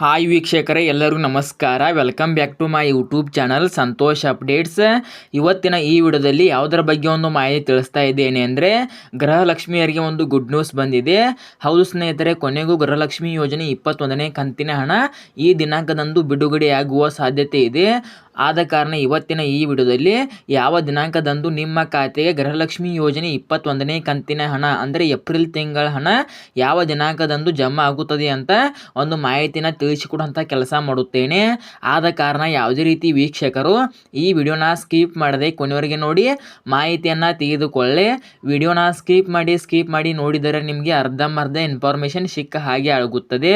Hi ವೀಕ್ಷಕರೇ ಎಲ್ಲರಿಗೂ ನಮಸ್ಕಾರ. Welcome back to my YouTube channel Santosh updates ಇವತ್ತಿನ ಈ ವಿಡಿಯೋದಲ್ಲಿ ಯಾವುದರ ಬಗ್ಗೆ ಒಂದು ಮಾಹಿತಿ ತಿಳಿಸ್ತಾ ಇದ್ದೇನೆ ಅಂದರೆ, ಗೃಹಲಕ್ಷ್ಮಿಯರಿಗೆ ಒಂದು ಗುಡ್ ನ್ಯೂಸ್ ಬಂದಿದೆ. ಹೌದು ಸ್ನೇಹಿತರೆ, ಕೊನೆಗೂ ಗೃಹಲಕ್ಷ್ಮಿ ಯೋಜನೆ ಇಪ್ಪತ್ತೊಂದನೇ ಕಂತಿನ ಹಣ ಈ ದಿನಾಂಕದಂದು ಬಿಡುಗಡೆಯಾಗುವ ಸಾಧ್ಯತೆ ಇದೆ. ಆದ ಕಾರಣ ಇವತ್ತಿನ ಈ ವಿಡಿಯೋದಲ್ಲಿ ಯಾವ ದಿನಾಂಕದಂದು ನಿಮ್ಮ ಖಾತೆಗೆ ಗೃಹಲಕ್ಷ್ಮಿ ಯೋಜನೆ ಇಪ್ಪತ್ತೊಂದನೇ ಕಂತಿನ ಹಣ, ಅಂದರೆ ಏಪ್ರಿಲ್ ತಿಂಗಳ ಹಣ, ಯಾವ ದಿನಾಂಕದಂದು ಜಮಾ ಆಗುತ್ತದೆ ಅಂತ ಒಂದು ಮಾಹಿತಿನ ತಿಳಿಸಿಕೊಡುವಂಥ ಕೆಲಸ ಮಾಡುತ್ತೇನೆ. ಆದ ಕಾರಣ ಯಾವುದೇ ರೀತಿ ವೀಕ್ಷಕರು ಈ ವಿಡಿಯೋನ ಸ್ಕಿಪ್ ಮಾಡದೆ ಕೊನೆಯವರೆಗೆ ನೋಡಿ, ಮಾಹಿತಿಯನ್ನು ತೆಗೆದುಕೊಳ್ಳಿ. ವಿಡಿಯೋನ ಸ್ಕಿಪ್ ಮಾಡಿ ಸ್ಕಿಪ್ ಮಾಡಿ ನೋಡಿದರೆ ನಿಮಗೆ ಅರ್ಧಂಬರ್ಧ ಇನ್ಫಾರ್ಮೇಷನ್ ಸಿಕ್ಕ ಹಾಗೆ ಆಗುತ್ತದೆ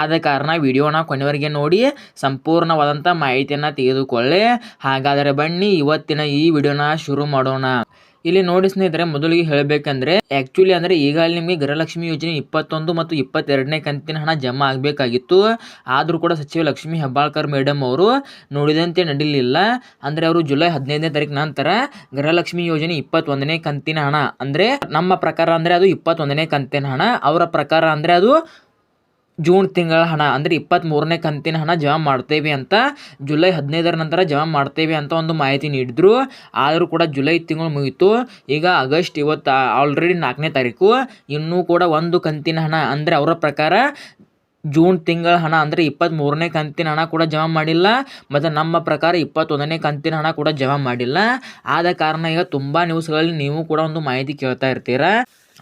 ಆದ ಕಾರಣ ವಿಡಿಯೋನ ಕೊನೆಯವರೆಗೆ ನೋಡಿ ಸಂಪೂರ್ಣವಾದಂಥ ಮಾಹಿತಿಯನ್ನು ತೆಗೆದುಕೊಳ್ಳಿ. ಹಾಗಾದರೆ ಬನ್ನಿ, ಇವತ್ತಿನ ಈ ವಿಡಿಯೋನ ಶುರು ಮಾಡೋಣ. ಇಲ್ಲಿ ನೋಡಿ ಸ್ನೇಹಿತರೆ, ಮೊದಲಿಗೆ ಹೇಳಬೇಕಂದ್ರೆ ಆಕ್ಚುಲಿ ಅಂದ್ರೆ ಈಗಾಗಲೇ ನಿಮಗೆ ಗೃಹಲಕ್ಷ್ಮಿ ಯೋಜನೆ ಇಪ್ಪತ್ತೊಂದು ಮತ್ತು ಇಪ್ಪತ್ತೆರಡನೇ ಕಂತಿನ ಹಣ ಜಮಾ ಆಗಬೇಕಾಗಿತ್ತು. ಆದರೂ ಕೂಡ ಸಚಿವ ಲಕ್ಷ್ಮಿ ಹೆಬ್ಬಾಳ್ಕರ್ ಮೇಡಮ್ ಅವರು ನೋಡಿದಂತೆ ನಡೀಲಿಲ್ಲ. ಅಂದ್ರೆ ಅವರು ಜುಲೈ ಹದಿನೈದನೇ ತಾರೀಕು ನಂತರ ಗೃಹಲಕ್ಷ್ಮಿ ಯೋಜನೆ ಇಪ್ಪತ್ತೊಂದನೇ ಕಂತಿನ ಹಣ. ಅಂದ್ರೆ ನಮ್ಮ ಪ್ರಕಾರ ಅಂದ್ರೆ ಅದು ಇಪ್ಪತ್ತೊಂದನೇ ಕಂತಿನ ಹಣ. ಅವರ ಪ್ರಕಾರ ಅಂದ್ರೆ ಅದು ಜೂನ್ ತಿಂಗಳ ಹಣ, ಅಂದರೆ ಇಪ್ಪತ್ತ್ಮೂರನೇ ಕಂತಿನ ಹಣ ಜಮಾ ಮಾಡ್ತೇವೆ ಅಂತ ಜುಲೈ ಹದಿನೈದರ ನಂತರ ಜಮಾ ಮಾಡ್ತೇವೆ ಅಂತ ಒಂದು ಮಾಹಿತಿ ನೀಡಿದ್ರು. ಆದರೂ ಕೂಡ ಜುಲೈ ತಿಂಗಳು ಮುಗಿತು. ಈಗ ಆಗಸ್ಟ್ ಇವತ್ತು ಆಲ್ರೆಡಿ ನಾಲ್ಕನೇ ತಾರೀಕು. ಇನ್ನೂ ಕೂಡ ಒಂದು ಕಂತಿನ ಹಣ, ಅಂದರೆ ಅವರ ಪ್ರಕಾರ ಜೂನ್ ತಿಂಗಳ ಹಣ, ಅಂದರೆ ಇಪ್ಪತ್ತ್ಮೂರನೇ ಕಂತಿನ ಹಣ ಕೂಡ ಜಮಾ ಮಾಡಿಲ್ಲ. ಮತ್ತು ನಮ್ಮ ಪ್ರಕಾರ ಇಪ್ಪತ್ತೊಂದನೇ ಕಂತಿನ ಹಣ ಕೂಡ ಜಮಾ ಮಾಡಿಲ್ಲ. ಆದ ಕಾರಣ ಈಗ ತುಂಬ ನ್ಯೂಸ್ಗಳಲ್ಲಿ ನೀವು ಕೂಡ ಒಂದು ಮಾಹಿತಿ ಕೇಳ್ತಾ ಇರ್ತೀರಾ.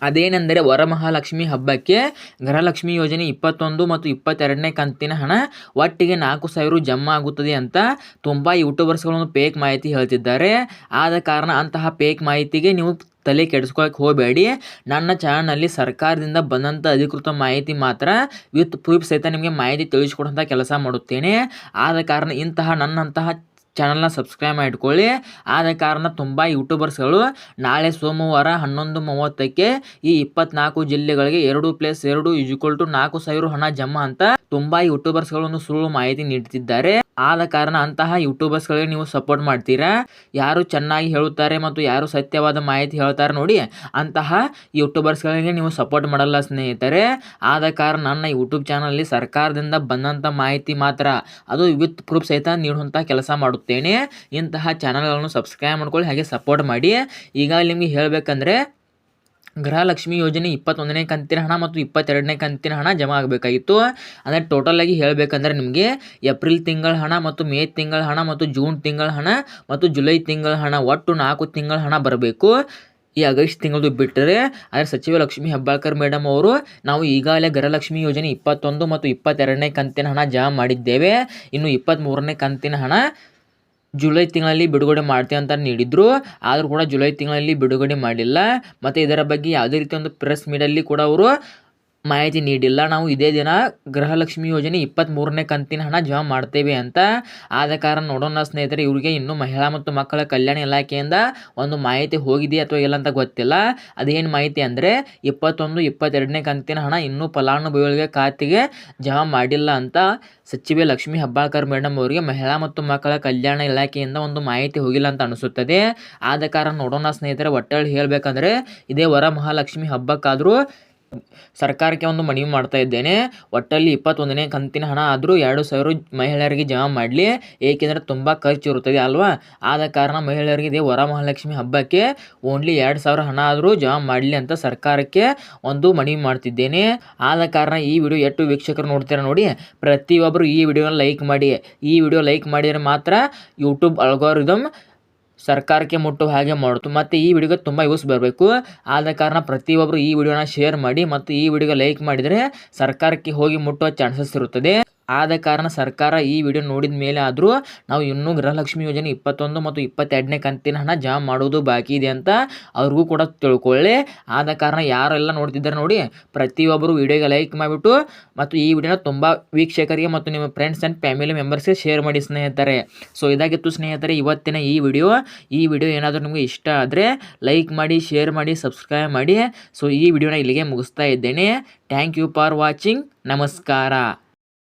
ಅದೇನೆಂದರೆ ವರಮಹಾಲಕ್ಷ್ಮಿ ಹಬ್ಬಕ್ಕೆ ಗೃಹಲಕ್ಷ್ಮಿ ಯೋಜನೆ ಇಪ್ಪತ್ತೊಂದು ಮತ್ತು ಇಪ್ಪತ್ತೆರಡನೇ ಕಂತಿನ ಹಣ ಒಟ್ಟಿಗೆ ನಾಲ್ಕು ಸಾವಿರ ಜಮಾ ಆಗುತ್ತದೆ ಅಂತ ತುಂಬ ಯೂಟ್ಯೂಬರ್ಸ್ಗಳನ್ನು ಪೇಕ್ ಮಾಹಿತಿ ಹೇಳ್ತಿದ್ದಾರೆ. ಆದ ಕಾರಣ ಅಂತಹ ಪೇಕ್ ಮಾಹಿತಿಗೆ ನೀವು ತಲೆ ಕೆಡಿಸ್ಕೊಳಕ್ಕೆ ಹೋಗಬೇಡಿ. ನನ್ನ ಚಾನಲ್ನಲ್ಲಿ ಸರ್ಕಾರದಿಂದ ಬಂದಂಥ ಅಧಿಕೃತ ಮಾಹಿತಿ ಮಾತ್ರ ವಿತ್ ಪ್ರೂಫ್ ಸಹಿತ ನಿಮಗೆ ಮಾಹಿತಿ ತಿಳಿಸ್ಕೊಡುವಂಥ ಕೆಲಸ ಮಾಡುತ್ತೇನೆ. ಆದ ಕಾರಣ ಇಂತಹ ನನ್ನಂತಹ ಚಾನಲ್ನ ಸಬ್ಸ್ಕ್ರೈಬ್ ಮಾಡಿಕೊಳ್ಳಿ. ಆದ ಕಾರಣ ತುಂಬ ಯೂಟ್ಯೂಬರ್ಸ್ಗಳು ನಾಳೆ ಸೋಮವಾರ ಹನ್ನೊಂದು ಮೂವತ್ತಕ್ಕೆ ಈ ಇಪ್ಪತ್ನಾಲ್ಕು ಜಿಲ್ಲೆಗಳಿಗೆ ಎರಡು ಪ್ಲಸ್ ಎರಡು ಈಕ್ವಲ್ ಟು ನಾಲ್ಕು ಸಾವಿರ ಹಣ ಜಮ್ಮ ಅಂತ ತುಂಬ ಯೂಟ್ಯೂಬರ್ಸ್ಗಳು ಸುಳ್ಳು ಮಾಹಿತಿ ನೀಡುತ್ತಿದ್ದಾರೆ ಆದ ಕಾರಣ ಅಂತಹ ಯೂಟ್ಯೂಬರ್ಸ್ಗಳಿಗೆ ನೀವು ಸಪೋರ್ಟ್ ಮಾಡ್ತೀರಾ? ಯಾರು ಚೆನ್ನಾಗಿ ಹೇಳುತ್ತಾರೆ ಮತ್ತು ಯಾರು ಸತ್ಯವಾದ ಮಾಹಿತಿ ಹೇಳ್ತಾರೆ ನೋಡಿ, ಅಂತಹ ಯೂಟ್ಯೂಬರ್ಸ್ಗಳಿಗೆ ನೀವು ಸಪೋರ್ಟ್ ಮಾಡಲ್ಲ ಸ್ನೇಹಿತರೆ. ಆದ ಕಾರಣ ನನ್ನ ಯೂಟ್ಯೂಬ್ ಚಾನಲಲ್ಲಿ ಸರ್ಕಾರದಿಂದ ಬಂದಂಥ ಮಾಹಿತಿ ಮಾತ್ರ. ಅದು ವಿತ್ ಪ್ರೂಫ್ ಸಹಿತ ನೀಡುವಂಥ ಕೆಲಸ ಮಾಡುತ್ತೇನೆ. ಇಂತಹ ಚಾನಲ್ಗಳನ್ನು ಸಬ್ಸ್ಕ್ರೈಬ್ ಮಾಡ್ಕೊಳ್ಳಿ, ಹಾಗೆ ಸಪೋರ್ಟ್ ಮಾಡಿ. ಈಗ ನಿಮಗೆ ಹೇಳಬೇಕಂದ್ರೆ ಗೃಹಲಕ್ಷ್ಮಿ ಯೋಜನೆ ಇಪ್ಪತ್ತೊಂದನೇ ಕಂತಿನ ಹಣ ಮತ್ತು ಇಪ್ಪತ್ತೆರಡನೇ ಕಂತಿನ ಹಣ ಜಮಾ ಆಗಬೇಕಾಗಿತ್ತು. ಅಂದರೆ ಟೋಟಲಾಗಿ ಹೇಳಬೇಕಂದ್ರೆ ನಿಮಗೆ ಏಪ್ರಿಲ್ ತಿಂಗಳ ಹಣ ಮತ್ತು ಮೇ ತಿಂಗಳ ಹಣ ಮತ್ತು ಜೂನ್ ತಿಂಗಳ ಹಣ ಮತ್ತು ಜುಲೈ ತಿಂಗಳ ಹಣ, ಒಟ್ಟು ನಾಲ್ಕು ತಿಂಗಳ ಹಣ ಬರಬೇಕು. ಈ ಆಗಸ್ಟ್ ತಿಂಗಳದು ಬಿಟ್ಟರೆ ಆದರೆ ಸಚಿವ ಲಕ್ಷ್ಮಿ ಹೆಬ್ಬಾಳ್ಕರ್ ಮೇಡಮ್ ಅವರು ನಾವು ಈಗಾಗಲೇ ಗೃಹಲಕ್ಷ್ಮಿ ಯೋಜನೆ ಇಪ್ಪತ್ತೊಂದು ಮತ್ತು ಇಪ್ಪತ್ತೆರಡನೇ ಕಂತಿನ ಹಣ ಜಮಾ ಮಾಡಿದ್ದೇವೆ. ಇನ್ನು ಇಪ್ಪತ್ತ್ಮೂರನೇ ಕಂತಿನ ಹಣ ಜುಲೈ ತಿಂಗಳಲ್ಲಿ ಬಿಡುಗಡೆ ಮಾಡ್ತೀವಿ ಅಂತ ನೀಡಿದ್ರು. ಆದರೂ ಕೂಡ ಜುಲೈ ತಿಂಗಳಲ್ಲಿ ಬಿಡುಗಡೆ ಮಾಡಿಲ್ಲ. ಮತ್ತು ಇದರ ಬಗ್ಗೆ ಯಾವುದೇ ರೀತಿ ಒಂದು ಪ್ರೆಸ್ ಮೀಡಲ್ಲಿ ಕೂಡ ಅವರು ಮಾಹಿತಿ ನೀಡಿಲ್ಲ. ನಾವು ಇದೇ ದಿನ ಗೃಹಲಕ್ಷ್ಮಿ ಯೋಜನೆ ಇಪ್ಪತ್ತ್ಮೂರನೇ ಕಂತಿನ ಹಣ ಜಮಾ ಮಾಡ್ತೇವೆ ಅಂತ ಆದ ಕಾರಣ ನೋಡೋಣ ಸ್ನೇಹಿತರೆ, ಇವರಿಗೆ ಇನ್ನೂ ಮಹಿಳಾ ಮತ್ತು ಮಕ್ಕಳ ಕಲ್ಯಾಣ ಇಲಾಖೆಯಿಂದ ಒಂದು ಮಾಹಿತಿ ಹೋಗಿದೆ ಅಥವಾ ಇಲ್ಲ ಅಂತ ಗೊತ್ತಿಲ್ಲ. ಅದೇನು ಮಾಹಿತಿ ಅಂದರೆ, ಇಪ್ಪತ್ತೊಂದು, ಇಪ್ಪತ್ತೆರಡನೇ ಕಂತಿನ ಹಣ ಇನ್ನೂ ಫಲಾನುಭವಿಗಳಿಗೆ ಖಾತೆಗೆ ಜಮಾ ಮಾಡಿಲ್ಲ ಅಂತ ಸಚಿವೆ ಲಕ್ಷ್ಮೀ ಹೆಬ್ಬಾಳ್ಕರ್ ಮೇಡಮ್ ಅವರಿಗೆ ಮಹಿಳಾ ಮತ್ತು ಮಕ್ಕಳ ಕಲ್ಯಾಣ ಇಲಾಖೆಯಿಂದ ಒಂದು ಮಾಹಿತಿ ಹೋಗಿಲ್ಲ ಅಂತ ಅನಿಸುತ್ತದೆ. ಆದ ಕಾರಣ ನೋಡೋಣ ಸ್ನೇಹಿತರೆ ಒಟ್ಟೆ ಹೇಳಬೇಕಂದ್ರೆ, ಇದೇ ವರ ಮಹಾಲಕ್ಷ್ಮಿ ಹಬ್ಬಕ್ಕಾದರೂ ಸರ್ಕಾರಕ್ಕೆ ಒಂದು ಮನವಿ ಮಾಡ್ತಾ ಇದ್ದೇನೆ. ಒಟ್ಟಲ್ಲಿ ಇಪ್ಪತ್ತೊಂದನೇ ಕಂತಿನ ಹಣ ಆದರೂ ಎರಡು ಸಾವಿರ ಮಹಿಳೆಯರಿಗೆ ಜಮಾ ಮಾಡಲಿ. ಏಕೆಂದರೆ ತುಂಬ ಖರ್ಚು ಇರುತ್ತದೆ ಅಲ್ವಾ? ಆದ ಕಾರಣ ಮಹಿಳೆಯರಿಗೆ ಇದೇ ವರಮಹಾಲಕ್ಷ್ಮಿ ಹಬ್ಬಕ್ಕೆ ಓನ್ಲಿ ಎರಡು ಸಾವಿರ ಹಣ ಆದರೂ ಜಮಾ ಮಾಡಲಿ ಅಂತ ಸರ್ಕಾರಕ್ಕೆ ಒಂದು ಮನವಿ ಮಾಡ್ತಿದ್ದೇನೆ. ಆದ ಕಾರಣ ಈ ವಿಡಿಯೋ ಎಷ್ಟು ವೀಕ್ಷಕರು ನೋಡ್ತೀರಾ ನೋಡಿ, ಪ್ರತಿಯೊಬ್ಬರು ಈ ವಿಡಿಯೋನ ಲೈಕ್ ಮಾಡಿ. ಈ ವಿಡಿಯೋ ಲೈಕ್ ಮಾಡಿದರೆ ಮಾತ್ರ ಯೂಟ್ಯೂಬ್ ಅಲ್ಗೋರಿದಮ್ ಸರ್ಕಾರಕ್ಕೆ ಮುಟ್ಟುವ ಹಾಗೆ ಮಾಡುತ್ತೆ ಮತ್ತು ಈ ವಿಡಿಯೋಗೆ ತುಂಬ ಯೂಸ್ ಬರಬೇಕು. ಆದ ಕಾರಣ ಪ್ರತಿಯೊಬ್ಬರು ಈ ವಿಡಿಯೋನ ಶೇರ್ ಮಾಡಿ, ಮತ್ತು ಈ ವಿಡಿಯೋಗೆ ಲೈಕ್ ಮಾಡಿದರೆ ಸರ್ಕಾರಕ್ಕೆ ಹೋಗಿ ಮುಟ್ಟುವ ಚಾನ್ಸಸ್ ಇರುತ್ತದೆ. ಆದ ಕಾರಣ ಸರ್ಕಾರ ಈ ವಿಡಿಯೋ ನೋಡಿದ ಮೇಲೆ ಆದರೂ ನಾವು ಇನ್ನೂ ಗೃಹಲಕ್ಷ್ಮಿ ಯೋಜನೆ ಇಪ್ಪತ್ತೊಂದು ಮತ್ತು ಇಪ್ಪತ್ತೆರಡನೇ ಕಂತಿನ ಹಣ ಜಮಾ ಮಾಡೋದು ಬಾಕಿ ಇದೆ ಅಂತ ಅವ್ರಿಗೂ ಕೂಡ ತಿಳ್ಕೊಳ್ಳಿ. ಆದ ಕಾರಣ ಯಾರೆಲ್ಲ ನೋಡ್ತಿದ್ದಾರೆ ನೋಡಿ, ಪ್ರತಿಯೊಬ್ಬರು ವಿಡಿಯೋಗೆ ಲೈಕ್ ಮಾಡಿಬಿಟ್ಟು ಮತ್ತು ಈ ವಿಡಿಯೋನ ತುಂಬ ವೀಕ್ಷಕರಿಗೆ ಮತ್ತು ನಿಮ್ಮ ಫ್ರೆಂಡ್ಸ್ ಆ್ಯಂಡ್ ಫ್ಯಾಮಿಲಿ ಮೆಂಬರ್ಸ್ಗೆ ಶೇರ್ ಮಾಡಿ ಸ್ನೇಹಿತರೆ. ಸೊ ಇದಾಗಿತ್ತು ಸ್ನೇಹಿತರೆ, ಇವತ್ತಿನ ಈ ವಿಡಿಯೋ. ಈ ವಿಡಿಯೋ ಏನಾದರೂ ನಿಮಗೆ ಇಷ್ಟ ಆದರೆ ಲೈಕ್ ಮಾಡಿ ಶೇರ್ ಮಾಡಿ ಸಬ್ಸ್ಕ್ರೈಬ್ ಮಾಡಿ. ಸೊ ಈ ವಿಡಿಯೋನ ಇಲ್ಲಿಗೆ ಮುಗಿಸ್ತಾ ಇದ್ದೇನೆ. ಥ್ಯಾಂಕ್ ಯು ಫಾರ್ ವಾಚಿಂಗ್ ನಮಸ್ಕಾರ.